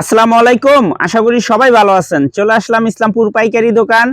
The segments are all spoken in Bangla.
আসসালামু আলাইকুম। আশা করি সবাই ভালো আছেন। চলে আসলাম ইসলামপুর পাইকারি দোকান।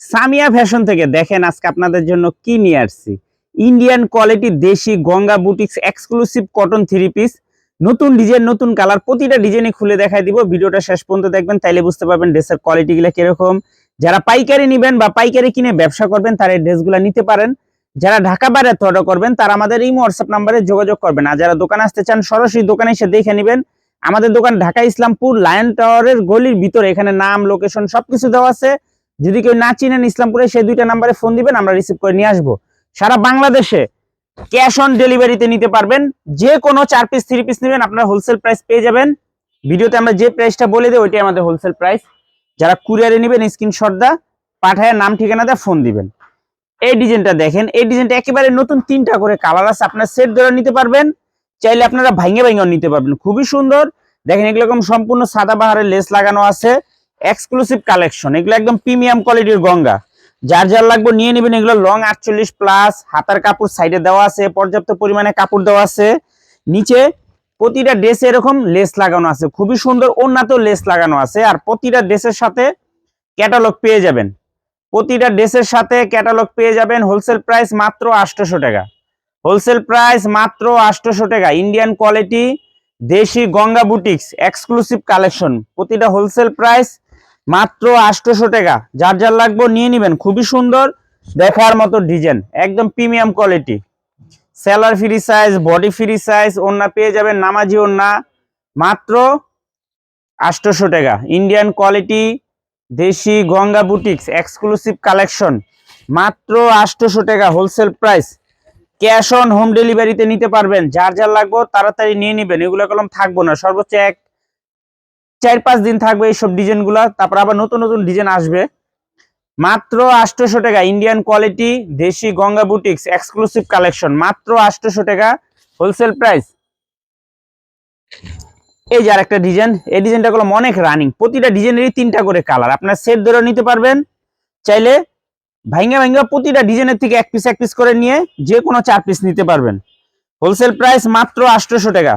সামিয়া ফ্যাশন থেকে দেখেন আজকে আপনাদের জন্য কি নিয়ে আসছি। ইন্ডিয়ান কোয়ালিটি দেশি Ganga boutiques exclusive cotton three piece. নতুন ডিজাইন, নতুন কালার, প্রতিটা ডিজাইনে খুলে দেখাই দিব। ভিডিওটা শেষ পর্যন্ত দেখবেন, তাইলে বুঝতে পারবেন ড্রেসের কোয়ালিটিগুলো কীরকম। যারা পাইকারি নেবেন বা পাইকারি কিনে ব্যবসা করবেন, তারা এই ড্রেসগুলো নিতে পারেন। যারা ঢাকা বাইরে অর্ডার করবেন, তারা আমাদের এই হোয়াটসঅ্যাপ নাম্বারে যোগাযোগ করবেন। আর যারা দোকানে আসতে চান, সরাসরি দোকানে এসে দেখে নেবেন। আমাদের দোকান ঢাকা ইসলামপুর লায়ন টাওয়ারের গলির ভিতরে, এখানে নাম লোকেশন সবকিছু দেওয়া আছে। যদি কেউ না চিনেন ইসলামপুরে সেই দুইটা নাম্বারে ফোন দিবেন, আমরা রিসিভ করে নিয়ে আসব। সারা বাংলাদেশে ক্যাশ অন ডেলিভারিতে নিতে পারবেন। যে কোনো চার পিস থ্রি পিস নেবেন, আপনারা হোলসেল প্রাইস পেয়ে যাবেন। ভিডিওতে আমরা যে প্রাইসটা বলে দেবো, ওইটাই আমাদের হোলসেল প্রাইস যারা কুরিয়ারে নেবেন স্ক্রিনশট দা পাঠায় নাম, ঠিকানা দা ফোন দিবেন। এই ডিজাইনটা দেখেন, এই ডিজাইনটা একেবারে নতুন, তিনটা করে কালার আছে, আপনার সেট ধরে নিতে পারবেন। চাইলে আপনারা ভাঙে ভাঙেও নিতে পারবেন। খুবই সুন্দর। দেখেন এগুলো এরকম সম্পূর্ণ সাদা বাহারের লেস লাগানো আছে। এক্সক্লুসিভ কালেকশন এগুলো একদম প্রিমিয়াম কোয়ালিটির গঙ্গা। যার যার লাগবে নিয়ে নেবেন। এগুলো লং আটচল্লিশ প্লাস হাতার কাপড় সাইডে দেওয়া আছে। পর্যাপ্ত পরিমাণে কাপড় দেওয়া আছে। নিচে প্রতিটা ড্রেসে এরকম লেস লাগানো আছে। খুবই সুন্দর। অন্যতেও লেস লাগানো আছে। আর প্রতিটা ড্রেসের সাথে ক্যাটালগ পেয়ে যাবেন। প্রতিটা ড্রেসের সাথে ক্যাটালগ পেয়ে যাবেন। হোলসেল প্রাইস মাত্র আটশোশো টাকা। হোলসেল প্রাইস মাত্র আটশোশো টাকা। ইন্ডিয়ান কোয়ালিটি দেশি গঙ্গা বুটিক্স এক্সক্লুসিভ কালেকশন প্রতিটা হোলসেল প্রাইস মাত্র আটশোশো টাকা। যার যার লাগবে নিয়ে নেবেন। খুবই সুন্দর দেখার মতো ডিজাইন একদম premium quality seller free size body free size ওন্না পেয়ে যাবেন নামাজি ওন্না মাত্র আটশোশো টাকা। ইন্ডিয়ান কোয়ালিটি দেশি গঙ্গা বুটিক্স এক্সক্লুসিভ কালেকশন মাত্র আটশোশো টাকা wholesale price. Cash on home ডেলিভারিতে নিতে পারবেন। যার যার লাগবে তাড়াতাড়ি নিয়ে নেবেন। এগুলো কলম থাকব না। সর্বোচ্চ এক চার পাঁচ দিন থাকবে এইসব ডিজাইনগুলা। তারপর আবার নতুন নতুন ডিজাইন আসবে। মাত্র আটশোশো টাকা। ইন্ডিয়ান কোয়ালিটি দেশি গঙ্গা বুটিক্স এক্সক্লুসিভ কালেকশন মাত্র আটশোশো টাকা। হোলসেল প্রাইস এই যে আরেকটা ডিজাইন এই ডিজাইনটা গুলো অনেক রানিং প্রতিটা ডিজাইনেরই তিনটা করে কালার আপনার সেট ধরে নিতে পারবেন। চাইলে ভাইঙ্গা ভাইঙ্গা প্রতিটা ডিজাইনের থেকে এক পিস এক পিস করে নিয়ে যে কোনো চার পিস নিতে পারবেন। হোলসেল প্রাইস মাত্র আটশোশো টাকা।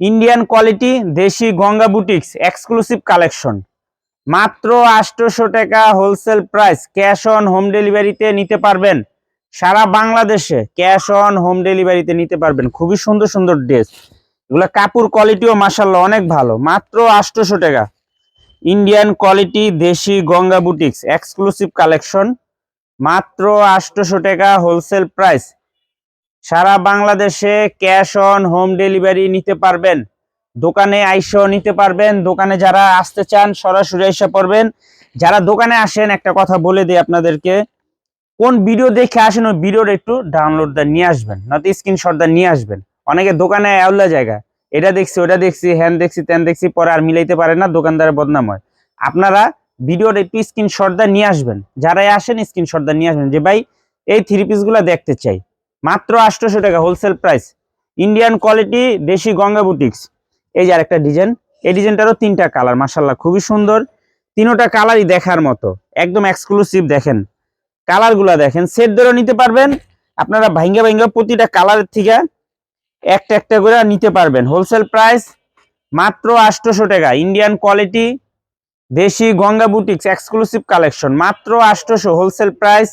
ইন্ডিয়ান কোয়ালিটি দেশি গঙ্গা বুটিক্স এক্সক্লুসিভ কালেকশন মাত্র আটশোশো টাকা wholesale price cash on home ডেলিভারিতে নিতে পারবেন। সারা বাংলাদেশে ক্যাশ অন হোম ডেলিভারিতে নিতে পারবেন। খুবই সুন্দর সুন্দর ড্রেস এগুলো কাপড় কোয়ালিটিও মাসাল্লাহ অনেক ভালো। মাত্র আটশোশো টাকা। ইন্ডিয়ান কোয়ালিটি দেশি গঙ্গা বুটিক্স এক্সক্লুসিভ কালেকশন মাত্র আটশোশো টাকা হোলসেল প্রাইস সারা বাংলাদেশে ক্যাশ অন হোম ডেলিভারি নিতে পারবেন, দোকানে আইসেও নিতে পারবেন, দোকানে যারা আসতে চান সরাসরি আইসা পড়বেন। যারা দোকানে আসেন, একটা কথা বলে দিই আপনাদেরকে, কোন ভিডিও দেখে আসেন, ওই ভিডিওর একটু ডাউনলোড দা নিয়ে আসবেন নয়তো স্ক্রিনশট দা নিয়ে আসবেন। অনেকে দোকানে আউলা জায়গা, এটা দেখছি, ওটা দেখছি, হ্যান দেখছি, ত্যান দেখছি, পরে আর মিলাইতে পারে না, দোকানদারের বদনাম হয়। আপনারা ভিডিওর একটু স্ক্রিনশট দা নিয়ে আসবেন। যারাই আসেন স্ক্রিনশট দা নিয়ে আসবেন যে, ভাই, এই থ্রি পিসগুলো দেখতে চাই। মাত্র আটশোশো টাকা হোলসেল প্রাইস ইন্ডিয়ান কোয়ালিটি দেশি গঙ্গা বুটিক্স এই যে আরেকটা ডিজাইন এই ডিজাইনটারও তিনটা কালার মাসাল্লাহ খুবই সুন্দর। তিনোটা কালারই দেখার মতো। একদম এক্সক্লুসিভ দেখেন। কালারগুলা দেখেন। সেট ধরে নিতে পারবেন। আপনারা ভাঙ্গা ভাঙ্গা প্রতিটা কালারের থেকে একটা একটা করে নিতে পারবেন। হোলসেল প্রাইস মাত্র আটশোশো টাকা। ইন্ডিয়ান কোয়ালিটি দেশি গঙ্গা বুটিক্স এক্সক্লুসিভ কালেকশন মাত্র আটশোশো wholesale price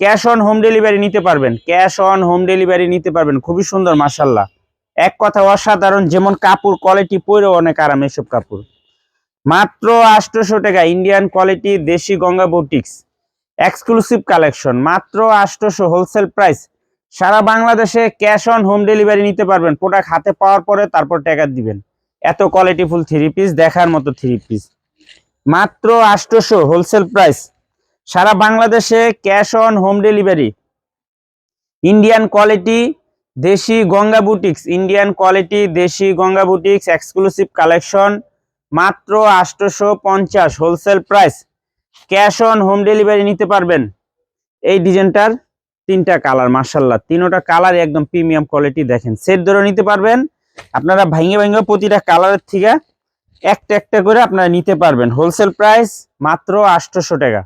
cash on home delivery নিতে পারবেন ক্যাশ অন হোম ডেলিভারি নিতে পারবেন, খুবই সুন্দর মাসাল্লাহ এক কথা অসাধারণ, যেমন কাপড় কোয়ালিটি পরেও অনেক আরাম এসব কাপড়। মাত্র আটশোশো টাকা ইন্ডিয়ান কোয়ালিটি দেশি গঙ্গা বুটিক্স এক্সক্লুসিভ কালেকশন মাত্র আটশোশো হোলসেল প্রাইস সারা বাংলাদেশে ক্যাশ অন হোম ডেলিভারি নিতে পারবেন প্রোডাক্ট হাতে পাওয়ার পরে তারপর টাকা দিবেন। এত কোয়ালিটিফুল থ্রি পিস দেখার মতো থ্রি পিস মাত্র আটশোশো হোলসেল প্রাইস সারা বাংলাদেশে cash on home delivery Indian quality দেশি গঙ্গা বুটিক্স ইন্ডিয়ান কোয়ালিটি দেশি গঙ্গা বুটিক্স এক্সক্লুসিভ কালেকশন মাত্র আটশোশো পঞ্চাশ wholesale price cash on home delivery নিতে পারবেন। এই ডিজাইনটার তিনটা কালার মার্শাল্লাহ তিনোটা কালার একদম প্রিমিয়াম কোয়ালিটি দেখেন। সেট ধরে নিতে পারবেন। আপনারা ভাঙে ভাঙে প্রতিটা কালারের থেকে একটা একটা করে আপনারা নিতে পারবেন। হোলসেল প্রাইস মাত্র আটশোশো টাকা।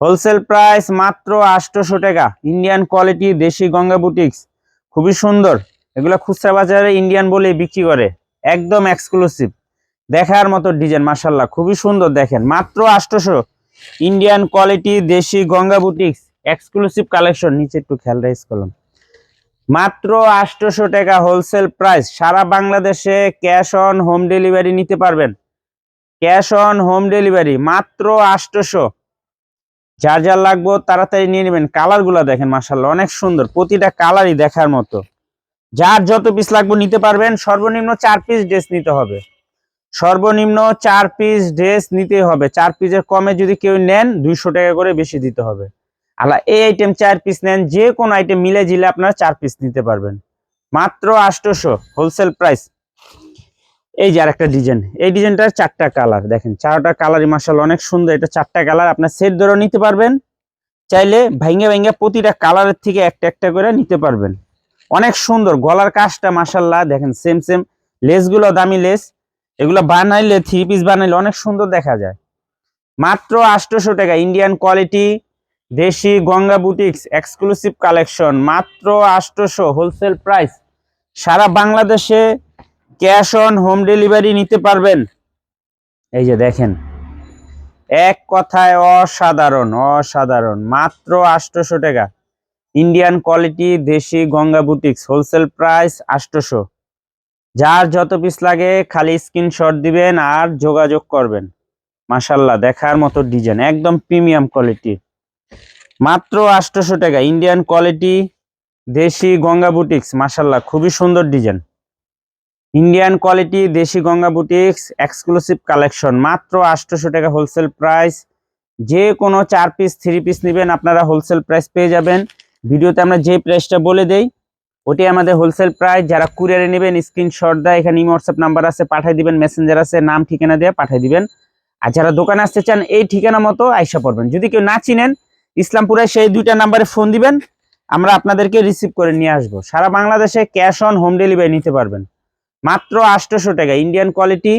হোলসেল প্রাইস মাত্র আটশোশো টাকা। ইন্ডিয়ান কোয়ালিটি দেশি গঙ্গা বুটিক্স, খুবই সুন্দর। এগুলো খুচরা বাজারে ইন্ডিয়ান বলে বিক্রি করে। একদম এক্সক্লুসিভ দেখার মতো ডিজাইন মাসাল্লাহ খুবই সুন্দর দেখেন। মাত্র আটশোশো ইন্ডিয়ান কোয়ালিটি দেশি গঙ্গা বুটিক্স এক্সক্লুসিভ কালেকশন নিচে একটু খেয়াল রাইজ করলাম মাত্র আটশোশো টাকা হোলসেল প্রাইস সারা বাংলাদেশে ক্যাশ অন হোম ডেলিভারি নিতে পারবেন। ক্যাশ অন হোম ডেলিভারি মাত্র আটশোশো যার যার লাগবো তাড়াতাড়ি নিয়ে নেবেন। কালারগুলো দেখেন মাসাল্লাহ অনেক সুন্দর। প্রতিটা কালারই দেখার মতো। যার যত পিস লাগবে নিতে পারবেন। সর্বনিম্ন চার পিস ড্রেস নিতে হবে। সর্বনিম্ন চার পিস ড্রেস নিতে হবে। চার পিসের কমে যদি কেউ নেন, দুইশো টাকা করে বেশি দিতে হবে। আলা এই আইটেম চার পিস নেন, যে কোনো আইটেম মিলে জিলে আপনারা চার পিস নিতে পারবেন। মাত্র আটশোশো হোলসেল প্রাইস এই যে আরেকটা ডিজাইন এই ডিজাইনটার চারটা কালার দেখেন, চারটা কালারই মার্শাল অনেক সুন্দর। এটা চারটা কালার আপনার সেট ধরেও নিতে পারবেন। চাইলে ভাইঙ্গা ভাইঙ্গা প্রতিটা কালারের থেকে একটা একটা করে নিতে পারবেন। অনেক সুন্দর, গলার কাজটা মাসাল্লাহ দেখেন সেম সেম লেসগুলো দামি লেস, এগুলো বানাইলে থ্রি পিস বানাইলে অনেক সুন্দর দেখা যায়। মাত্র আটশোশো টাকা ইন্ডিয়ান কোয়ালিটি দেশি গঙ্গা বুটিক্স এক্সক্লুসিভ কালেকশন মাত্র আটশোশো হোলসেল প্রাইস সারা বাংলাদেশে ক্যাশ অন হোম ডেলিভারি নিতে পারবেন। এই যে দেখেন, এক কথায় অসাধারণ অসাধারণ, মাত্র আটশোশো টাকা। ইন্ডিয়ান কোয়ালিটি দেশি গঙ্গা বুটিক্স হোলসেল প্রাইস আটশোশো যার যত পিস লাগে খালি স্ক্রিনশট দিবেন আর যোগাযোগ করবেন। মাসাল্লাহ দেখার মতো ডিজাইন একদম প্রিমিয়াম কোয়ালিটি মাত্র আটশোশো টাকা। ইন্ডিয়ান কোয়ালিটি দেশি গঙ্গা বুটিক্স মাসাল্লাহ খুবই সুন্দর ডিজাইন ইন্ডিয়ান কোয়ালিটি দেশি গঙ্গা বুটিক্স এক্সক্লুসিভ কালেকশন মাত্র আটশোশো টাকা হোলসেল প্রাইস যে কোনো চার পিস থ্রি পিস নেবেন, আপনারা হোলসেল প্রাইস পেয়ে যাবেন। ভিডিওতে আমরা যে প্রাইসটা বলে দেই ওটি আমাদের হোলসেল প্রাইস যারা কুরিয়ারে নেবেন স্ক্রিনশট দেয়, এখানে ইমো হোয়াটসঅ্যাপ নাম্বার আছে, পাঠিয়ে দিবেন মেসেঞ্জার আছে, নাম, ঠিকানা দিয়ে পাঠিয়ে দিবেন। আর যারা দোকানে আসতে চান, এই ঠিকানা মতো আইসা পড়বেন। যদি কেউ না চিনেন ইসলামপুরে সেই দুইটা নাম্বারে ফোন দিবেন, আমরা আপনাদেরকে রিসিভ করে নিয়ে আসব। সারা বাংলাদেশে ক্যাশ অন হোম ডেলিভারি নিতে পারবেন। মাত্র আটশোশো টাকা ইন্ডিয়ান কোয়ালিটি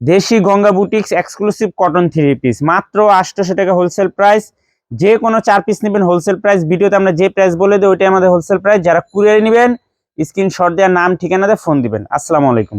দেশি Ganga boutiques exclusive cotton three piece মাত্র আটশোশো টাকা হোলসেল প্রাইস যে কোনো চার পিস নেবেন হোলসেল প্রাইস ভিডিওতে আমরা যে প্রাইস বলে দেবো ওইটাই আমাদের হোলসেল প্রাইস যারা কুরিয়ারে নেবেন স্ক্রিনশট দেওয়ার নাম ঠিকানাতে ফোন দিবেন। আসসালামু আলাইকুম।